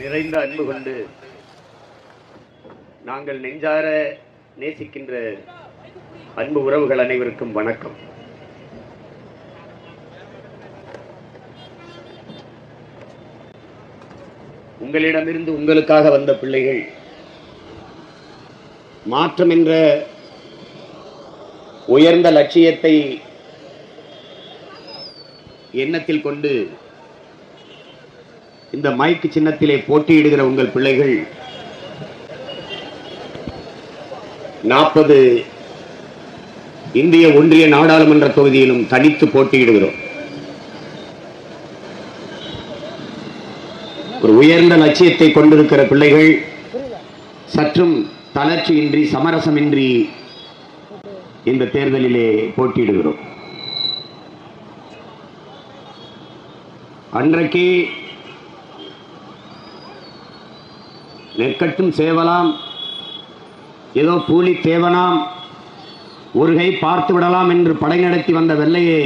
நிறைந்த அன்பு கொண்டு நாங்கள் நெஞ்சார நேசிக்கின்ற அன்பு உறவுகள் அனைவருக்கும் வணக்கம். உங்களிடமிருந்து உங்களுக்காக வந்த பிள்ளைகள் மாற்றம் என்ற உயர்ந்த லட்சியத்தை எண்ணத்தில் கொண்டு இந்த மைக்கு சின்னத்திலே போட்டியிடுகிற உங்கள் பிள்ளைகள் நாற்பது இந்திய ஒன்றிய நாடாளுமன்ற தொகுதியிலும் தனித்து போட்டியிடுகிறோம். ஒரு உயர்ந்த லட்சியத்தை கொண்டிருக்கிற பிள்ளைகள் சற்றும் தளர்ச்சியின்றி சமரசமின்றி இந்த தேர்தலிலே போட்டியிடுகிறோம். அன்றைக்கு நெற்கட்டும் சேவலாம். ஏதோ கூலி தேவனாம். ஒரு கை பார்த்து விடலாம் என்று படை நடத்தி வந்த வெள்ளையே.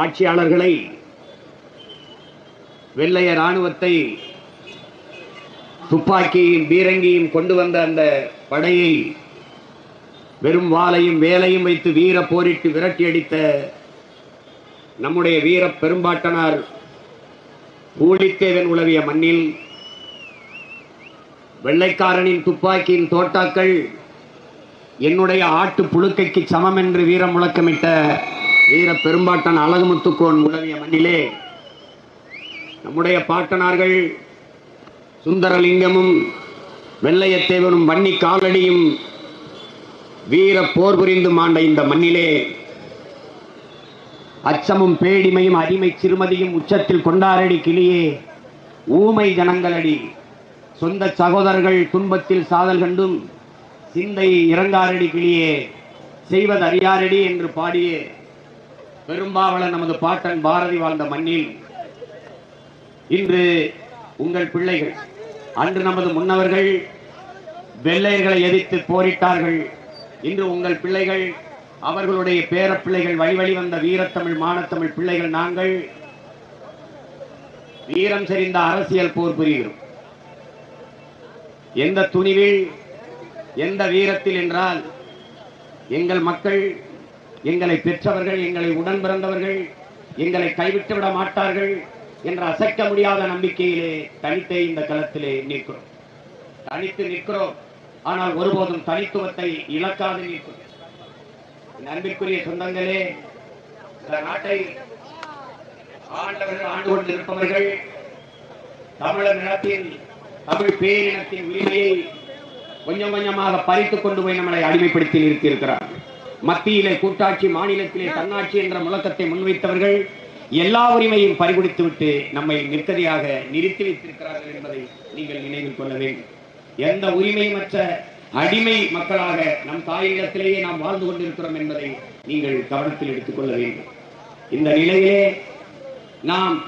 ஆட்சியாளர்களை வெள்ளைய இராணுவத்தை துப்பாக்கியும் பீரங்கியும் கொண்டு வந்த அந்த படையை வெறும் வாளையும் வேலையும் வைத்து வீர போரிட்டு விரட்டி அடித்த நம்முடைய வீர பெரும்பாட்டனார் பூலித்தேவன் உலவிய மண்ணில் வெள்ளைக்காரனின் துப்பாக்கியின் தோட்டாக்கள் என்னுடைய ஆட்டு புழுக்கைக்கு சமம் என்று வீர முழக்கமிட்ட வீர பெரும்பாட்டன் அழகுமுத்துக்கோன் உலவிய மண்ணிலே நம்முடைய பாட்டனார்கள் சுந்தரலிங்கமும் வெள்ளையத்தேவனும் வன்னி காலடியும் வீர போர் புரிந்து மாண்ட இந்த மண்ணிலே அச்சமும் பேடிமையும் அடிமை சிறுமதியும் உச்சத்தில் கொண்டாரடி கிளியே. ஊமை ஜனங்களடி. சொந்த சகோதரர்கள் துன்பத்தில் சாதல் கண்டும் சிந்தை இறங்காரடி கிளியே. செய்வது அறியாரடி என்று பாடிய. பெரும்பாவளன் நமது பாட்டன் பாரதி வாழ்ந்த மண்ணில் இன்று உங்கள் பிள்ளைகள் அன்று நமது முன்னவர்கள் வெள்ளையர்களை எதிர்த்து போரிட்டார்கள். இன்று உங்கள் பிள்ளைகள் அவர்களுடைய பேர பிள்ளைகள் வழி வந்த வீரத்தமிழ் மானத்தமிழ் பிள்ளைகள் நாங்கள். வீரம் செறிந்த அரசியல் போர் புரிகிறோம். எந்த துணிவில் எந்த வீரத்தில் என்றால் எங்கள் மக்கள் எங்களை பெற்றவர்கள் எங்களை உடன் பிறந்தவர்கள் எங்களை கைவிட்டு விட மாட்டார்கள் என்ற அசைக்க முடியாத நம்பிக்கையிலே தனித்தே இந்த களத்திலே நிற்கிறோம். தனித்து நிற்கிறோம். ஆனால் ஒருபோதும் தனித்துவத்தை இழக்காது நிற்கிறோம். அன்பிற்குரிய சொந்தங்களே இந்த நாட்டை ஆண்டவர்கள் ஆண்டு கொண்டிருப்பவர்கள் தமிழர் நிலத்தில் தமிழ் பேரினத்தின் உரிமையை கொஞ்சம் கொஞ்சமாக பறித்துக் கொண்டு போய் நம்மளை அடிமைப்படுத்தி நிறுத்தியிருக்கிறார். மத்தியிலே கூட்டாட்சி மாநிலத்திலே தன்னாட்சி என்ற முழக்கத்தை முன்வைத்தவர்கள் எல்லா உரிமையும் பறிகொடுத்து விட்டு நம்மை நிற்கதியாக நிறுத்தி வைத்திருக்கிறார்கள் என்பதை நீங்கள் நினைவில் கொள்ள வேண்டும். எந்த உரிமையுமற்ற அடிமை மக்களாக நம் தாயிடத்திலேயே நாம் வாழ்ந்து கொண்டிருக்கிறோம் என்பதை நீங்கள் கவனத்தில் எடுத்துக்கொள்ள வேண்டும். இந்த நிலையிலே நாம்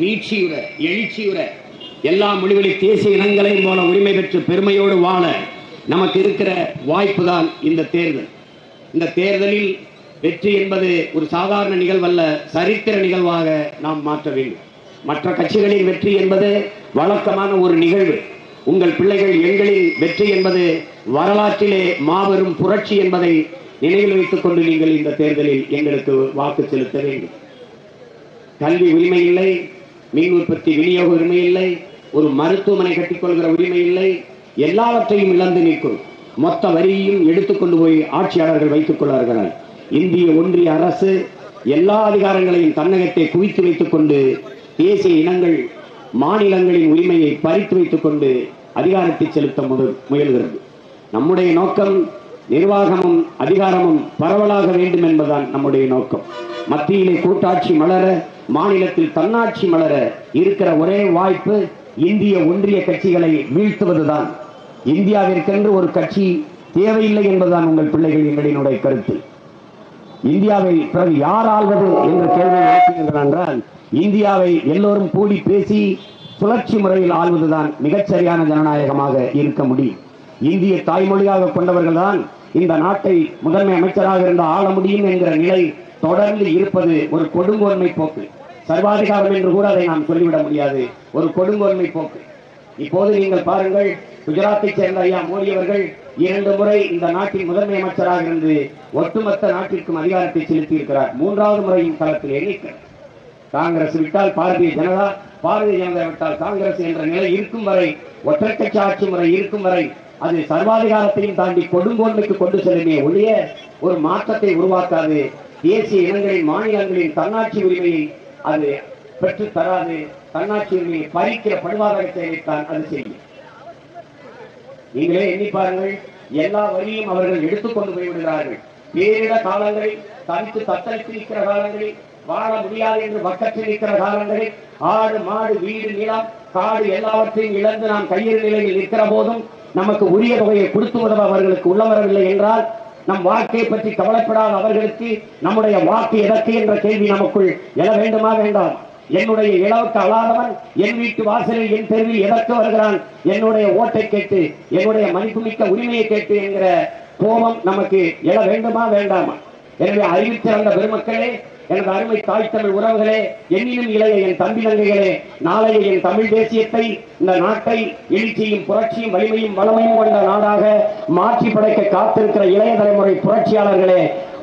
மீட்சியுற எழுச்சியுற எல்லா மொழிவழி தேசிய இனங்களையும் போல உரிமை பெற்று பெருமையோடு வாழ நமக்கு இருக்கிற வாய்ப்பு தான் இந்த தேர்தல். இந்த தேர்தலில் வெற்றி என்பது ஒரு சாதாரண நிகழ்வல்ல சரித்திர நிகழ்வாக நாம் மாற்ற வேண்டும். மற்ற கட்சிகளின் வெற்றி என்பது வழக்கமான ஒரு நிகழ்வு. உங்கள் பிள்ளைகள் எங்களின் வெற்றி என்பது வரலாற்றிலே மாபெரும் புரட்சி என்பதை நினைவில் வைத்துக் கொண்டு நீங்கள் இந்த தேர்தலில் எங்களுக்கு வாக்கு செலுத்த வேண்டும். கல்வி உரிமை இல்லை மின் உற்பத்தி விநியோக உரிமை இல்லை ஒரு மருத்துவமனை கட்டிக்கொள்கிற உரிமை இல்லை எல்லாவற்றையும் இழந்து நிற்கும். மொத்த வரியையும் எடுத்துக்கொண்டு போய் ஆட்சியாளர்கள் வைத்துக் கொள்வார்கள் இந்திய ஒன்றிய அரசு எல்லா அதிகாரங்களையும் தன்னகத்தை குவித்து வைத்துக் கொண்டு தேசிய இனங்கள் மாநிலங்களின் உரிமையை பறித்து வைத்துக் கொண்டு அதிகாரத்தை செலுத்த முயல்கிறது. நம்முடைய நோக்கம் நிர்வாகமும் அதிகாரமும் பரவலாக வேண்டும் என்பதுதான் நம்முடைய நோக்கம். மத்தியிலே கூட்டாட்சி மலர மாநிலத்தில் தன்னாட்சி மலர இருக்கிற ஒரே வாய்ப்பு இந்திய ஒன்றிய கட்சிகளை வீழ்த்துவதுதான். இந்தியாவிற்கென்று ஒரு கட்சி தேவையில்லை என்பதுதான் உங்கள் பிள்ளைகள் எங்களினுடைய கருத்து. இந்தியாவை பிறகு யார் ஆள்வது என்ற கேள்வி எழுப்புகின்றனர் என்றால் இந்தியாவை எல்லோரும் கூடி பேசி சுழற்சி முறையில் ஆள்வதுதான் மிகச்சரியான ஜனநாயகமாக இருக்க முடியும். இந்திய தாய்மொழியாக கொண்டவர்கள்தான் இந்த நாட்டை முதன்மை அமைச்சராக இருந்த ஆள முடியும் என்கிற நிலை தொடர்ந்து இருப்பது ஒரு கொடுங்கோன்மை போக்கு. சர்வாதிகாரம் என்று கூட அதை நாம் சொல்லிவிட முடியாது. ஒரு கொடுங்கோன்மை போக்கு. இப்போது நீங்கள் பாருங்கள் குஜராத்தை சேர்ந்த ஐயா மோடி அவர்கள் இரண்டு முறை இந்த நாட்டின் முதன்மை அமைச்சராக இருந்து ஒட்டுமொத்த நாட்டிற்கும் அதிகாரத்தை செலுத்தி இருக்கிறார் மூன்றாவது முறையும் களத்தில் எண்ணிக்கிறார் காங்கிரஸ் விட்டால் பாரதிய ஜனதா பாரதிய ஜனதா விட்டால் காங்கிரஸ் என்ற நிலை இருக்கும் வரை ஒற்றை கட்சி ஆட்சி முறை இருக்கும் வரை அது சர்வாதிகாரத்தையும் தாண்டி கொடுங்கோன்மைக்கு கொண்டு செல்லுமே ஒழிய ஒரு மாற்றத்தை உருவாக்காது. தேசிய இனங்களின் மாநிலங்களின் தன்னாட்சி உரிமையை அது பெற்று தராது. தன்னாட்சி உரிமையை பறிக்கிற படுவாதக செயலைத்தான் அது செய்யும் நீங்களே எண்ணி பாருங்கள் எல்லா வரியும் அவர்கள் எடுத்துக்கொண்டு போய்விடுகிறார்கள். பேரிட காலங்களில் தனித்து தத்தளித்து காலங்களில் வாழ முடியாது என்று பக்கத்தில் நிற்கிற காலங்களில் ஆடு மாடு வீடு நிலம் காடு எல்லாவற்றையும் இழந்து நாம் கையிறு நிலையில் நிற்கிற போதும் நமக்கு உரிய தொகையை கொடுத்து உதவ அவர்களுக்கு உள்ள வரவில்லை என்றால் நம் வாழ்க்கையை பற்றி கவலைப்படாத அவர்களுக்கு நம்முடைய வாக்கு எதற்கு என்ற கேள்வி நமக்குள் எழ வேண்டுமா வேண்டாம்? என்னுடைய இளவுக்கு அழாதவன் என் வீட்டு வாசலில் என் தெருவில் எதற்கு வருகிறான்? என்னுடைய ஓட்டை கேட்டு என்னுடைய மதிப்புமிக்க உரிமையை கேட்டு என்கிற கோபம் நமக்கு எழ வேண்டுமா வேண்டாமா? எனவே அறிவித்திறந்த பெருமக்களே எனது அருமை தாய் தமிழ் உறவுகளே என்னிலும் இளைய என் தம்பி தங்கைகளே நாளைய என் தமிழ் தேசியத்தை இந்த நாட்டை எழுச்சியும் புரட்சியும் வலிமையும் வளமையும் கொண்ட நாடாக மாற்றி படைக்க காத்திருக்கிற இளைய தலைமுறை புரட்சியாளர்களே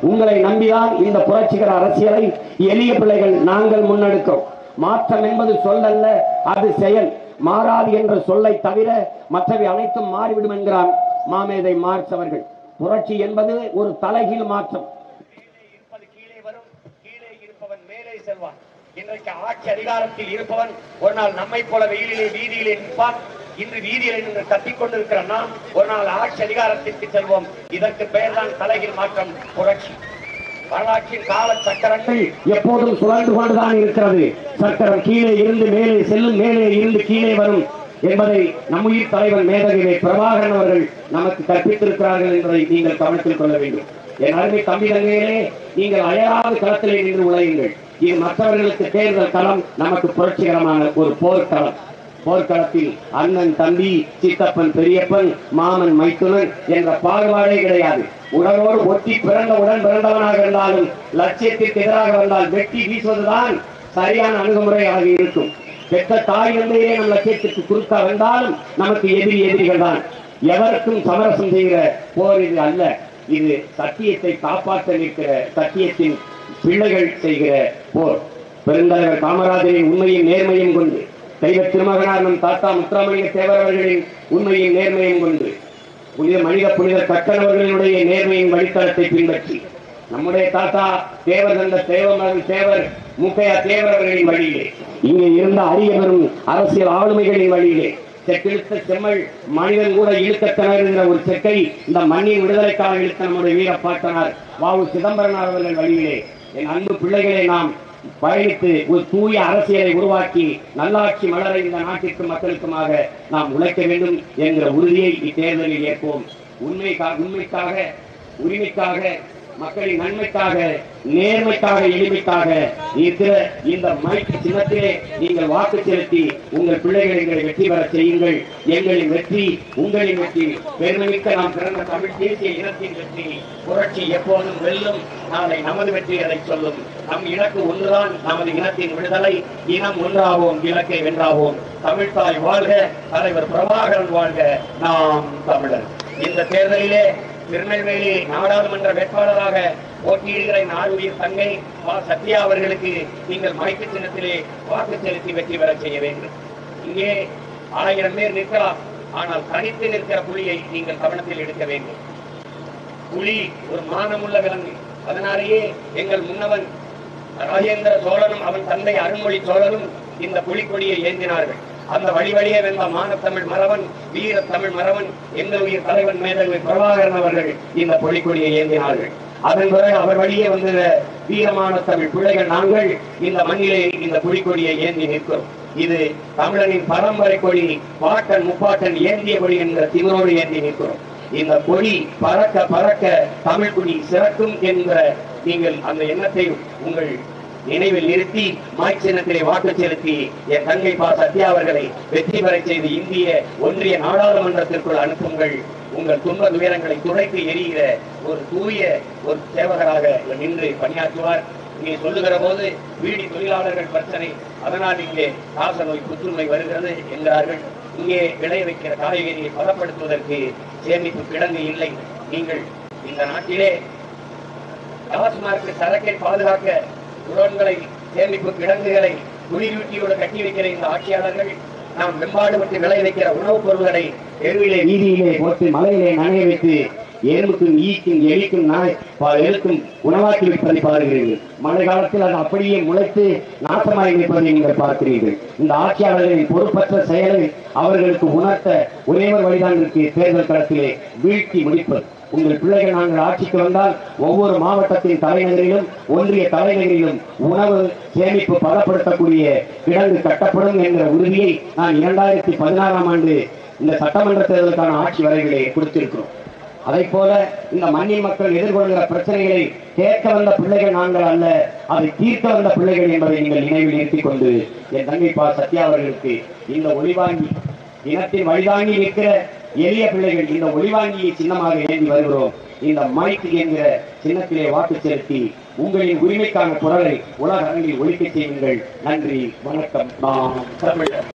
உங்களை நம்பிதான் இந்த புரட்சிகர அரசியலை எளிய பிள்ளைகள் நாங்கள் முன்னெடுக்கிறோம். மாற்றம் என்பது சொல்லல்ல அது செயல். மாறாது என்ற சொல்லை தவிர மற்றவை அனைத்தும் மாறிவிடும் என்கிறான் மாமேதை மார்க்ஸ் அவர்கள். புரட்சி என்பது ஒரு தலைகீழ் மாற்றம் இருப்பது கீழே வரும் கீழே இருப்பவன் மேலே செல்வான். இன்றைக்கு ஆட்சி அதிகாரத்தில் இருப்பவன் ஒரு நாள் நம்மை போல வெயிலிலே வீதியிலே நிற்பான். இன்று வீதியிலே நின்று கத்திக் கொண்டிருக்கிற நாம் ஒரு நாள் ஆட்சி அதிகாரத்திற்கு செல்வோம். இதற்கு பெயர்தான் தலைகீழ் மாற்றம் புரட்சி. வரலாற்றின் கால சக்கரங்கள் எப்போதும் சுழன்று கொண்டுதான் இருக்கிறது. சக்கரம் கீழே இருந்து மேலே செல்லும் மேலே இருந்து கீழே வரும் என்பதை நம்முயிர் தலைவர் மேதகிவே பிரபாகரன் அவர்கள் நமக்கு கற்பித்திருக்கிறார்கள் என்பதை நீங்கள் கவனத்தில் கொள்ள வேண்டும். என் அருமை தம்பி தங்கையிலே நீங்கள் அயராத களத்திலே நின்று உழையுங்கள். இது மற்றவர்களுக்கு தேர்தல் களம் நமக்கு புரட்சிகரமான ஒரு போர்க்களம். போர்க்களத்தில் அண்ணன் தம்பி சித்தப்பன் பெரியப்பன் மாமன் மைத்துனன் என்ற பாகுபாடே கிடையாது. உடலோடு ஒட்டி பிறந்த உடன் பிறந்தவனாக இருந்தாலும் லட்சியத்திற்கு எதிராக வந்தால் வெட்டி வீசுவதுதான் சரியான அணுகுமுறையாக இருக்கும். பெற்ற தாய் தந்தையே நம் லட்சியத்திற்கு குறுக்க வந்தாலும் நமக்கு எதிரி எதிரிகள் தான். எவருக்கும் சமரசம் செய்கிற போர் இது அல்ல. இது சத்தியத்தை காப்பாற்ற நிற்கிற சத்தியத்தின் பிள்ளைகள் செய்கிற போர். பெருந்தலைவர் காமராஜரின் உண்மையின் நேர்மையும் கொண்டு தெய்வ திருமகனார் நம் தாத்தா முத்துராமலிங்க தேவர் அவர்களின் உண்மையின் நேர்மையும் கொண்டு புனித மனித புனித கட்டணவர்களுடைய நேர்மையின் வழித்தளத்தை பின்பற்றி நம்முடைய தாத்தா தேவர் தந்த தேவமகன் தேவர் முக்கையா தேவர் அவர்களின் வழியிலே இங்கே இருந்த அரிய பெரும் அரசியல் ஆளுமைகளின் வழியிலே செக்கிழுத்த செம்மல் மனிதன் கூட இழுக்கத்தனர் திணறுகிற ஒரு செக்கை இந்த மண்ணின் விடுதலைக்காக இழுத்த நம்முடைய வீரப்பாட்டனார் வாவு சிதம்பரனார் அவர்கள் வழியிலே. என் அன்பு பிள்ளைகளை நாம் பயணித்து ஒரு தூய அரசியலை உருவாக்கி நல்லாட்சி மலர இந்த நாட்டிற்கு மக்களுக்குமாக நாம் உழைக்க வேண்டும் என்கிற உறுதியை இத்தேர்தலில் ஏற்போம். உண்மைக்காக உண்மைக்காக உரிமைக்காக மக்களின் நன்மைக்காக நேர்மைக்காக எளிமைக்காக இந்த மைக்கு சின்னத்திலே நீங்கள் வாக்கு செலுத்தி உங்கள் பிள்ளைகளை எங்களை வெற்றி பெற செய்யுங்கள். எங்களின் வெற்றி உங்களின் வெற்றி. பெருமைமிக்க நாம் பிறந்த தமிழ் தேசிய இனத்தின் வெற்றி. புரட்சி எப்போதும் வெல்லும் நாளை நமது வெற்றி அதை சொல்லும். நம் இலக்கு ஒன்றுதான் நமது இனத்தின் விடுதலை. இனம் ஒன்றாவோம் இலக்கை வென்றாவோம். தமிழ்தாய் வாழ்க தலைவர் பிரபாகரன் வாழ்க. நாம் தமிழர். இந்த தேர்தலிலே திருநெல்வேலி நாடாளுமன்ற வேட்பாளராக போட்டியிடுகிற நாளுடைய தங்கை மா சத்யா அவர்களுக்கு நீங்கள் மைக்கு சின்னத்திலே வாக்கு செலுத்தி வெற்றி பெற செய்ய வேண்டும். இங்கே ஆயிரம் பேர் நிற்கலாம். ஆனால் தனித்து நிற்கிற புலியை நீங்கள் கவனத்தில் எடுக்க வேண்டும். புலி ஒரு மானமுள்ள விலங்கு. அதனாலேயே எங்கள் முன்னவன் ராஜேந்திர சோழனும் அவன் தந்தை அருண்மொழி சோழனும் இந்த புலிக்கொடியை ஏந்தினார்கள். அந்த வழி வழியே வென்ற மானத்தமிழ் மறவன் வீர தமிழ் மறவன் எங்கள் உயிர் தலைவன் மேதகு பிரபாகரன் அவர்கள் இந்த பொலிக்கொடியை ஏந்தினார்கள். அதன் பிறகு அவர் வழியே வந்த வீரமான தமிழ் பிள்ளைகள் நாங்கள் இந்த மண்ணிலே இந்த புலிக்கொடியை ஏந்தி நிற்கிறோம். இது தமிழனின் பரம்பரை கொடி பாட்டன் முப்பாட்டன் ஏந்திய கொடி என்ற திமிரோடு ஏந்தி நிற்கிறோம். இந்த கொடி பறக்க பறக்க தமிழ் குடி சிறக்கும் என்ற நீங்கள் அந்த எண்ணத்தை உங்கள் நினைவில் நிறுத்தி மாய் சின்னத்திலே வாக்கு செலுத்தி என் தங்கை பா சத்யா அவர்களை வெற்றி பெறச் செய்து இந்திய ஒன்றிய நாடாளுமன்றத்திற்குள் அனுப்புங்கள். உங்கள் துன்ப துயரங்களை துடைத்து எரிகிற ஒரு தூய ஒரு சேவகராக நின்று பணியாற்றுவார். இங்கே சொல்லுகிற போது வீடி தொழிலாளர்கள் பிரச்சனை. அதனால் இங்கே காச நோய் புற்றுநோய் வருகிறது என்கிறார்கள் இங்கே விளைய வைக்கிற காய்கறியை பதப்படுத்துவதற்கு சேமிப்பு கிடங்கு இல்லை. நீங்கள் இந்த நாட்டிலே டாஸ்மார்க் சரக்கை பாதுகாக்க புலன்களை சேமிப்பு கிடங்குகளை குளிரூட்டியோடு கட்டி வைக்கிற இந்த ஆட்சியாளர்கள் நாம் வெம்பாடுபட்டு விளை வைக்கிற உணவுப் பொருள்களை தெருவிலே வீதியிலே போட்டு மலையிலே நனைய வைத்து எறும்புக்கும் ஈக்கும் எலிக்கும் நாய் பா- உணவாக்கி வைப்பதை பாருகிறீர்கள். மழை காலத்தில் அது அப்படியே முளைத்து நாசமாகி வைப்பதை நீங்கள் பார்க்கிறீர்கள். இந்த ஆட்சியாளர்களின் பொறுப்பற்ற செயலை அவர்களுக்கு உணர்த்த ஒரே ஒரு வழிதான் இருக்கு தேர்தல் களத்திலே வீழ்த்தி முடிப்பது. உங்கள் பிள்ளைகள் நாங்கள் ஆட்சிக்கு வந்தால் ஒவ்வொரு மாவட்டத்தின் தலைநகரிலும் ஒன்றிய தலைநகரிலும் உணவு சேமிப்பு பலப்படுத்தக்கூடிய கிடங்கு கட்டப்படும் என்கிற உறுதியை நான் இரண்டாயிரத்தி பதினாறாம் ஆண்டு இந்த சட்டமன்ற தேர்தலுக்கான ஆட்சி வரைவிலே கொடுத்திருக்கிறோம். அதை போல இந்த மண்ணின் மக்கள் எதிர்கொள்கிற பிரச்சனைகளை கேட்க வந்த பிள்ளைகள் நாங்கள் அல்ல அதை தீர்க்க வந்த பிள்ளைகள் என்பதை நீங்கள் நினைவில் நிறுத்திக் கொண்டு என் தங்கை பா சத்யா அவர்களுக்கு இந்த ஒளிவாங்கி இனத்தின் வழிதாங்கி நிற்கிற எளிய பிள்ளைகள் இந்த ஒளிவாங்கியை சின்னமாக ஏந்தி வருகிறோம். இந்த மைக் என்கிற சின்னத்திலே வாக்கு செலுத்தி உங்களின் உரிமைக்கான குரலை உலக அரங்கில் ஒழிக்க செய்யுங்கள். நன்றி வணக்கம். நாம் தமிழர்.